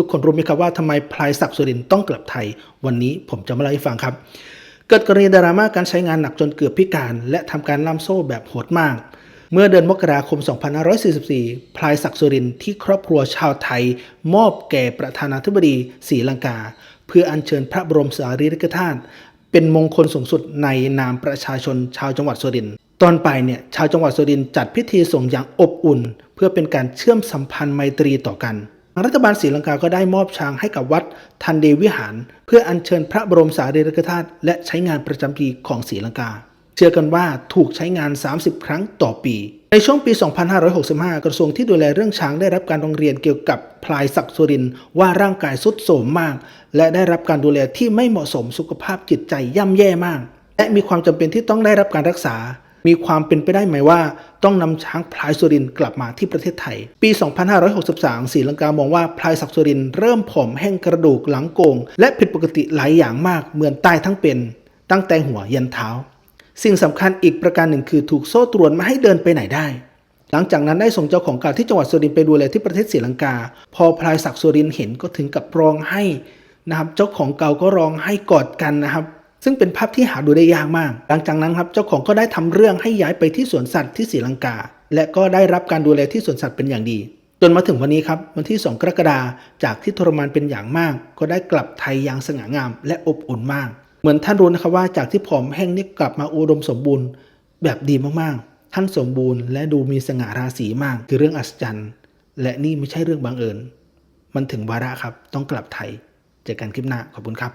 ทุกคนรู้ไหมครับว่าทำไมพลายศักดิ์สุรินต้องกลับไทย วันนี้ผมจะมาเล่าให้ฟังครับ เกิดกรณีดราม่าการใช้งานหนักจนเกือบพิการ และทำการล่ามโซ่แบบโหดมาก เมื่อเดือนมกราคม 2544 พลายศักดิ์สุรินที่ครอบครัวชาวไทย มอบแก่ประธานาธิบดีศรีลังกา เพื่ออัญเชิญพระบรมสารีริกธาตุเป็นมงคลสูงสุดในนามประชาชนชาวจังหวัดสุรินทร์ตอนไปเนี่ยชาวจังหวัดสุรินทร์จัดพิธีส่งอย่างอบอุ่น เพื่อเป็นการเชื่อมสัมพันธ์ไมตรีต่อกัน รัฐบาลศรีลังกาก็ได้มอบช้างให้กับวัดทันเดวิหาร เพื่ออัญเชิญพระบรมสารีริกธาตุและใช้งานประจำปีของศรีลังกา เชื่อกันว่าถูกใช้งาน 30 ครั้งต่อปี ในช่วงปี 2565 กระทรวงที่ดูแลเรื่องช้างได้รับการร้องเรียนเกี่ยวกับพลายศักดิ์สุรินว่าร่างกายสุดโทรมมาก และได้รับการดูแลที่ไม่เหมาะสมสุขภาพจิตใจย่ำแย่มาก และมีความจำเป็นที่ต้องได้รับการรักษา มีความเป็นไปได้ไหมว่า ต้องนำช้างพลายสุรินกลับมาที่ประเทศไทย ปี 2563ศรีลังกามองว่าพลายศักดิ์สุรินเริ่มผอมแห้งกระดูกหลังโกง และผิดปกติหลายอย่างมากเหมือนตายทั้งเป็น ตั้งแต่หัวยันเท้า สิ่งสำคัญอีกประการหนึ่งคือถูกโซ่ตรวนไม่ให้เดินไปไหนได้หลังจากนั้นได้ส่งเจ้าของเก่าที่จังหวัดสุรินทร์ไปดูแลที่ประเทศศรีลังกา พอพลายศักดิ์สุรินทร์เห็นก็ถึงกับร้องไห้นะครับ เจ้าของเก่าก็ร้องไห้กอดกันนะครับ ซึ่งเป็นภาพที่หาดูได้ยากมาก หลังจากนั้นครับเจ้าของก็ได้ทำเรื่องให้ย้ายไปที่สวนสัตว์ที่ศรีลังกา และก็ได้รับการดูแลที่สวนสัตว์เป็นอย่างดี จนมาถึงวันนี้ครับวันที่ 2 กรกฎาคมจากที่ทรมานเป็นอย่างมาก ก็ได้กลับไทยอย่างสง่างาม และอบอุ่นมาก เหมือนท่านรู้นะครับว่าจากที่ผอมแห้งนี่กลับมาอุดมสมบูรณ์ แบบดีมากๆ ท่านสมบูรณ์และดูมีสง่าราศีมากคือเรื่องอัศจรรย์ และนี่ไม่ใช่เรื่องบังเอิญ มันถึงวาระครับต้องกลับไทยเจอกันคลิปหน้าขอบคุณครับ